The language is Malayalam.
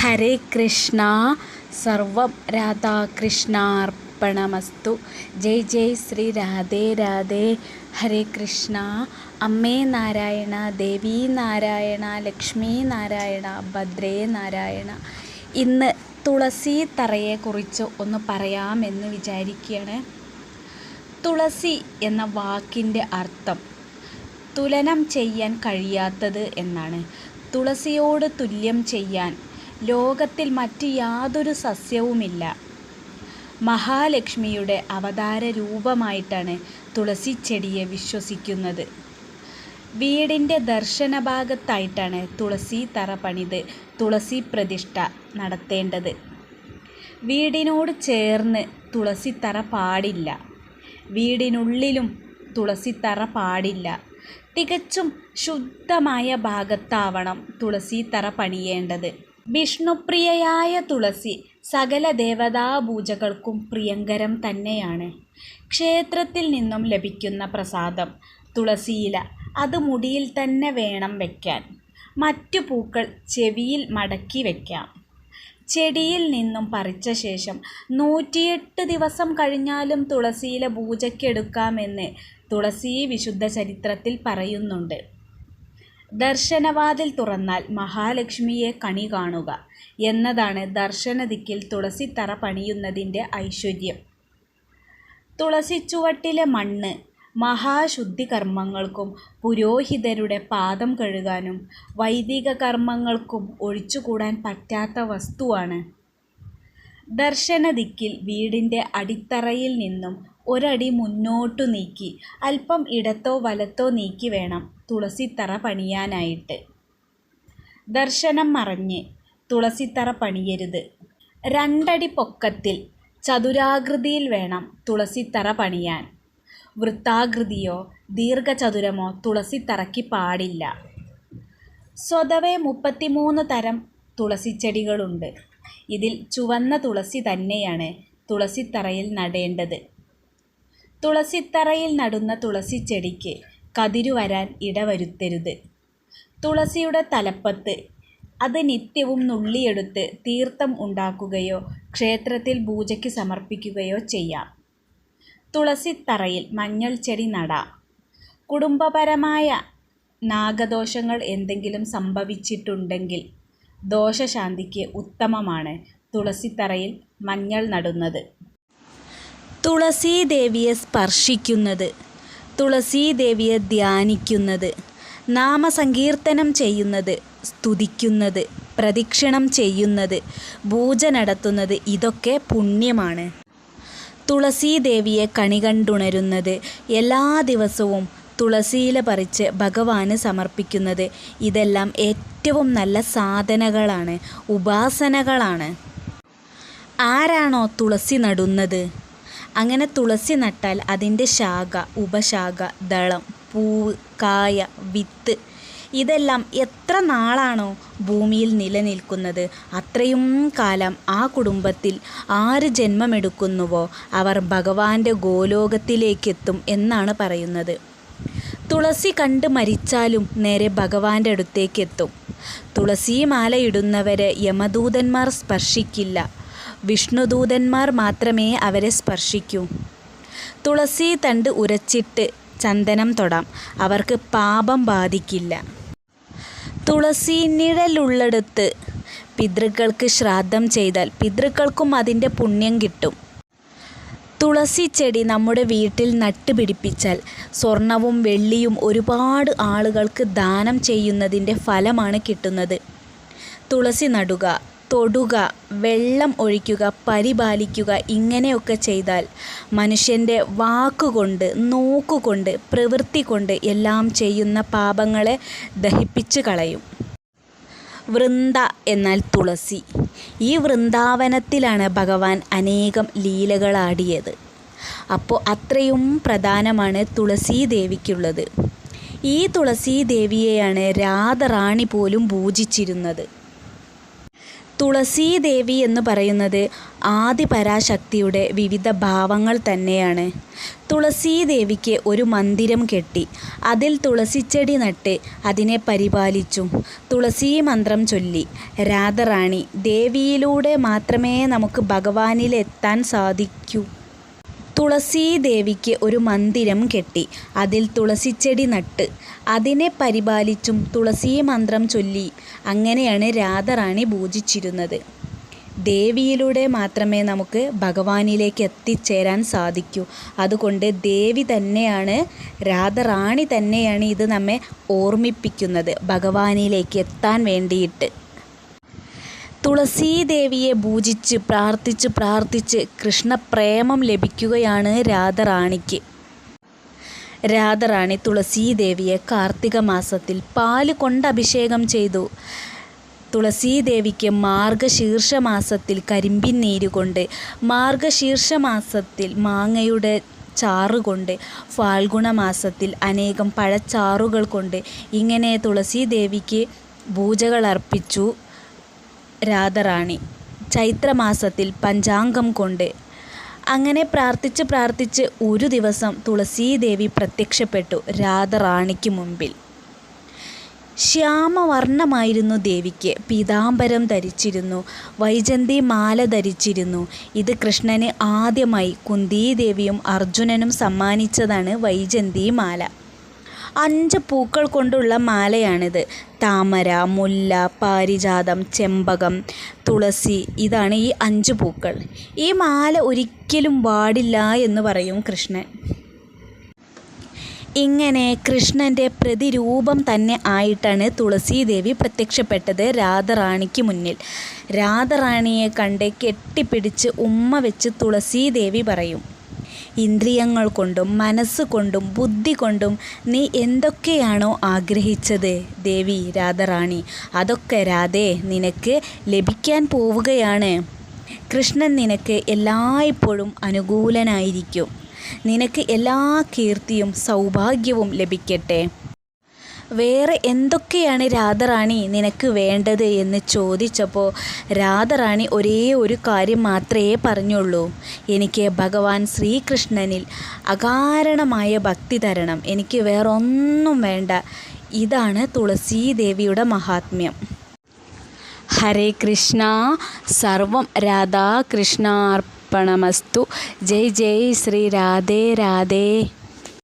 ഹരേ കൃഷ്ണ. സർവം രാധാകൃഷ്ണാർപ്പണമസ്തു. ജയ് ജയ് ശ്രീ രാധേ രാധേ. ഹരേ കൃഷ്ണ. അമ്മേ നാരായണ ദേവി നാരായണ ലക്ഷ്മി നാരായണ ഭദ്രേ നാരായണ. ഇന്ന് തുളസി തറയെക്കുറിച്ച് ഒന്ന് പറയാമെന്ന് വിചാരിക്കുകയാണ് തുളസി എന്ന വാക്കിന്റെ അർത്ഥം തുലനം ചെയ്യാൻ കഴിയാത്തത് എന്നാണ്. തുളസിയോട് തുല്യം ചെയ്യാൻ ലോകത്തിൽ മറ്റ് യാതൊരു സസ്യവുമില്ല. മഹാലക്ഷ്മിയുടെ അവതാര രൂപമായിട്ടാണ് തുളസി ചെടിയെ വിശ്വസിക്കുന്നത്. വീടിന്റെ ദർശന ഭാഗത്തായിട്ടാണ് തുളസി തറ പണിത് തുളസി പ്രതിഷ്ഠ നടത്തേണ്ടത്. വീടിനോട് ചേർന്ന് തുളസി തറ പാടില്ല. വീടിനുള്ളിലും തുളസി തറ പാടില്ല. തികച്ചും ശുദ്ധമായ ഭാഗത്താവണം തറ പണിയേണ്ടത്. വിഷ്ണുപ്രിയയായ തുളസി സകല ദേവതാപൂജകൾക്കും പ്രിയങ്കരം തന്നെയാണ്. ക്ഷേത്രത്തിൽ നിന്നും ലഭിക്കുന്ന പ്രസാദം തുളസിയില അത് മുടിയിൽ തന്നെ വേണം വയ്ക്കാൻ മറ്റു പൂക്കൾ ചെവിയിൽ മടക്കി വയ്ക്കാം ചെടിയിൽ നിന്നും പറിച്ച ശേഷം നൂറ്റിയെട്ട് ദിവസം കഴിഞ്ഞാലും തുളസിയില പൂജയ്ക്കെടുക്കാമെന്ന് തുളസി വിശുദ്ധ ചരിത്രത്തിൽ പറയുന്നുണ്ട്. ദർശനവാതിൽ തുറന്നാൽ മഹാലക്ഷ്മിയെ കണി കാണുക എന്നതാണ് ദർശനദിക്കിൽ തുളസിത്തറ പണിയുന്നതിന്റെ ഐശ്വര്യം. തുളസിച്ചുവട്ടിലെ മണ്ണ് മഹാശുദ്ധി കർമ്മങ്ങൾക്കും പുരോഹിതരുടെ പാദം കഴുകാനും വൈദിക കർമ്മങ്ങൾക്കും ഒഴിച്ചുകൂടാൻ പറ്റാത്ത വസ്തുവാണ്. ദർശനദിക്കിൽ വീടിന്റെ അടിത്തറയിൽ നിന്നും ഒരടി മുന്നോട്ടു നീക്കി അല്പം ഇടത്തോ വലത്തോ നീക്കി വേണം തുളസിത്തറ പണിയാനായിട്ട്. ദർശനം മറഞ്ഞ് തുളസിത്തറ പണിയരുത്. രണ്ടടി പൊക്കത്തിൽ ചതുരാകൃതിയിൽ വേണം തുളസിത്തറ പണിയാൻ. വൃത്താകൃതിയോ ദീർഘചതുരമോ തുളസിത്തറയ്ക്ക് പാടില്ല. സ്വതവേ മുപ്പത്തിമൂന്ന് തരം തുളസിച്ചെടികളുണ്ട്. ഇതിൽ ചുവന്ന തുളസി തന്നെയാണ് തുളസിത്തറയിൽ നടേണ്ടത്. തുളസിത്തറയിൽ നടുന്ന തുളസിച്ചെടിക്ക് കതിരു വരാൻ ഇടവരുത്തരുത്. തുളസിയുടെ തലപ്പത്ത് അത് നിത്യവും നുള്ളിയെടുത്ത് തീർത്ഥം ഉണ്ടാക്കുകയോ ക്ഷേത്രത്തിൽ പൂജയ്ക്ക് സമർപ്പിക്കുകയോ ചെയ്യാം. തുളസിത്തറയിൽ മഞ്ഞൾ ചെടി നടാം. കുടുംബപരമായ നാഗദോഷങ്ങൾ എന്തെങ്കിലും സംഭവിച്ചിട്ടുണ്ടെങ്കിൽ ദോഷശാന്തിക്ക് ഉത്തമമാണ് തുളസിത്തറയിൽ മഞ്ഞൾ നടുന്നത്. തുളസീദേവിയെ സ്പർശിക്കുന്നത് തുളസീദേവിയെ ധ്യാനിക്കുന്നത് നാമസങ്കീർത്തനം ചെയ്യുന്നത് സ്തുതിക്കുന്നത് പ്രദക്ഷിണം ചെയ്യുന്നത് പൂജ നടത്തുന്നത് ഇതൊക്കെ പുണ്യമാണ്. തുളസീദേവിയെ കണി കണ്ടുണരുന്നത് എല്ലാ ദിവസവും തുളസിയില പറിച്ച് ഭഗവാന് സമർപ്പിക്കുന്നത് ഇതെല്ലാം ഏറ്റവും നല്ല സാധനകളാണ് ഉപാസനകളാണ്. ആരാണോ തുളസി നടുന്നത്? അങ്ങനെ തുളസി നട്ടാൽ അതിന്റെ ശാഖ ഉപശാഖ ദളം പൂവ് കായ വിത്ത് ഇതെല്ലാം എത്ര നാളാണോ ഭൂമിയിൽ നിലനിൽക്കുന്നത്? അത്രയും കാലം ആ കുടുംബത്തിൽ ആര് ജന്മമെടുക്കുന്നുവോ? അവർ ഭഗവാന്റെ ഗോലോകത്തിലേക്കെത്തും എന്നാണ് പറയുന്നത്. തുളസി കണ്ട് മരിച്ചാലും നേരെ ഭഗവാന്റെ അടുത്തേക്കെത്തും. തുളസി മാലയിടുന്നവരെ യമദൂതന്മാർ സ്പർശിക്കില്ല. വിഷ്ണുദൂതന്മാർ മാത്രമേ അവരെ സ്പർശിക്കൂ. തുളസി തണ്ട് ഉരച്ചിട്ട് ചന്ദനം തൊടാം. അവർക്ക് പാപം ബാധിക്കില്ല. തുളസി നിഴലുള്ളിടത്ത് പിതൃക്കൾക്ക് ശ്രാദ്ധം ചെയ്താൽ പിതൃക്കൾക്കും അതിന്റെ പുണ്യം കിട്ടും. തുളസി ചെടി നമ്മുടെ വീട്ടിൽ നട്ടുപിടിപ്പിച്ചാൽ സ്വർണവും വെള്ളിയും ഒരുപാട് ആളുകൾക്ക് ദാനം ചെയ്യുന്നതിന്റെ ഫലമാണ് കിട്ടുന്നത്. തുളസി നടുക. തൊടുക വെള്ളം ഒഴിക്കുക പരിപാലിക്കുക ഇങ്ങനെയൊക്കെ ചെയ്താൽ മനുഷ്യന്റെ വാക്കുകൊണ്ട് നോക്കുകൊണ്ട് പ്രവൃത്തി കൊണ്ട് എല്ലാം ചെയ്യുന്ന പാപങ്ങളെ ദഹിപ്പിച്ച് കളയും. വൃന്ദ എന്നാൽ തുളസി. ഈ വൃന്ദാവനത്തിലാണ് ഭഗവാൻ അനേകം ലീലകളാടിയത് അപ്പോൾ അത്രയും പ്രധാനമാണ് തുളസീ ദേവിക്കുള്ളത്. ഈ തുളസീ ദേവിയെയാണ് രാധറാണി പോലും പൂജിച്ചിരുന്നത്. തുളസീദേവി എന്ന് പറയുന്നത് ആദിപരാശക്തിയുടെ വിവിധ ഭാവങ്ങൾ തന്നെയാണ്. തുളസീദേവിക്ക് ഒരു മന്ദിരം കെട്ടി. അതിൽ തുളസിച്ചെടി നട്ട് അതിനെ പരിപാലിച്ചു. തുളസീ മന്ത്രം ചൊല്ലി രാധറാണി ദേവിയിലൂടെ മാത്രമേ നമുക്ക് ഭഗവാനിലെത്താൻ സാധിക്കൂ. തുളസീദേവിക്ക് ഒരു മന്ദിരം കെട്ടി അതിൽ തുളസിച്ചെടി നട്ട് അതിനെ പരിപാലിച്ചും തുളസീ മന്ത്രം ചൊല്ലി അങ്ങനെയാണ് രാധറാണി പൂജിച്ചിരുന്നത്. ദേവിയിലൂടെ മാത്രമേ നമുക്ക് ഭഗവാനിലേക്ക് എത്തിച്ചേരാൻ സാധിക്കൂ. അതുകൊണ്ട് ദേവി തന്നെയാണ് രാധറാണി തന്നെയാണ് ഇത് നമ്മെ ഓർമ്മിപ്പിക്കുന്നത് ഭഗവാനിലേക്ക് എത്താൻ വേണ്ടിയിട്ട്. തുളസീദേവിയെ പൂജിച്ച് പ്രാർത്ഥിച്ച് പ്രാർത്ഥിച്ച് കൃഷ്ണപ്രേമം ലഭിക്കുകയാണ് രാധറാണിക്ക്. രാധറാണി തുളസീദേവിയെ കാർത്തിക മാസത്തിൽ പാൽ കൊണ്ട് അഭിഷേകം ചെയ്തു. തുളസീദേവിക്ക് മാർഗശീർഷ മാസത്തിൽ കരിമ്പിൻ നീര് കൊണ്ട് മാർഗശീർഷ മാസത്തിൽ മാങ്ങയുടെ ചാറുകൊണ്ട് ഫാൽഗുണ മാസത്തിൽ അനേകം പഴച്ചാറുകൾ കൊണ്ട് ഇങ്ങനെ തുളസീദേവിക്ക് പൂജകൾ അർപ്പിച്ചു രാധറാണി. ചൈത്രമാസത്തിൽ പഞ്ചാംഗം കൊണ്ട് അങ്ങനെ പ്രാർത്ഥിച്ച് പ്രാർത്ഥിച്ച് ഒരു ദിവസം തുളസീദേവി പ്രത്യക്ഷപ്പെട്ടു രാധറാണിക്ക് മുമ്പിൽ. ശ്യാമവർണമായിരുന്നു ദേവിക്ക്. പീതാംബരം ധരിച്ചിരുന്നു. വൈജന്തി മാല ധരിച്ചിരുന്നു. ഇത് കൃഷ്ണന് ആദ്യമായി കുന്തിദേവിയും അർജുനനും സമ്മാനിച്ചതാണ് വൈജന്തി മാല. അഞ്ച് പൂക്കൾ കൊണ്ടുള്ള മാലയാണിത്. താമര മുല്ല പാരിജാതം ചെമ്പകം തുളസി ഇതാണ് ഈ അഞ്ച് പൂക്കൾ. ഈ മാല ഒരിക്കലും വാടില്ല എന്ന് പറയും കൃഷ്ണൻ. ഇങ്ങനെ കൃഷ്ണന്റെ പ്രതിരൂപം തന്നെ ആയിട്ടാണ് തുളസീദേവി പ്രത്യക്ഷപ്പെട്ടത് രാധറാണിക്ക് മുന്നിൽ. രാധറാണിയെ കണ്ട് കെട്ടിപ്പിടിച്ച് ഉമ്മ വെച്ച് തുളസീദേവി പറയും ഇന്ദ്രിയങ്ങൾ കൊണ്ടും മനസ്സുകൊണ്ടും ബുദ്ധി കൊണ്ടും നീ എന്തൊക്കെയാണോ ആഗ്രഹിച്ചത്? ദേവി രാധറാണി. അതൊക്കെ രാധേ നിനക്ക് ലഭിക്കാൻ പോവുകയാണ്. കൃഷ്ണൻ നിനക്ക് എല്ലായ്പ്പോഴും അനുകൂലനായിരിക്കും. നിനക്ക് എല്ലാ കീർത്തിയും സൗഭാഗ്യവും ലഭിക്കട്ടെ. വേറെ എന്തൊക്കെയാണ് രാധറാണി നിനക്ക് വേണ്ടത് എന്ന് ചോദിച്ചപ്പോൾ രാധറാണി ഒരേ ഒരു കാര്യം മാത്രമേ പറഞ്ഞുള്ളൂ. എനിക്ക് ഭഗവാൻ ശ്രീകൃഷ്ണനിൽ അകാരണമായ ഭക്തി തരണം. എനിക്ക് വേറൊന്നും വേണ്ട. ഇതാണ് തുളസീദേവിയുടെ മഹാത്മ്യം. ഹരേ കൃഷ്ണ. സർവം രാധാകൃഷ്ണാർപ്പണമസ്തു. ജയ് ജയ് ശ്രീ രാധേ രാധേ.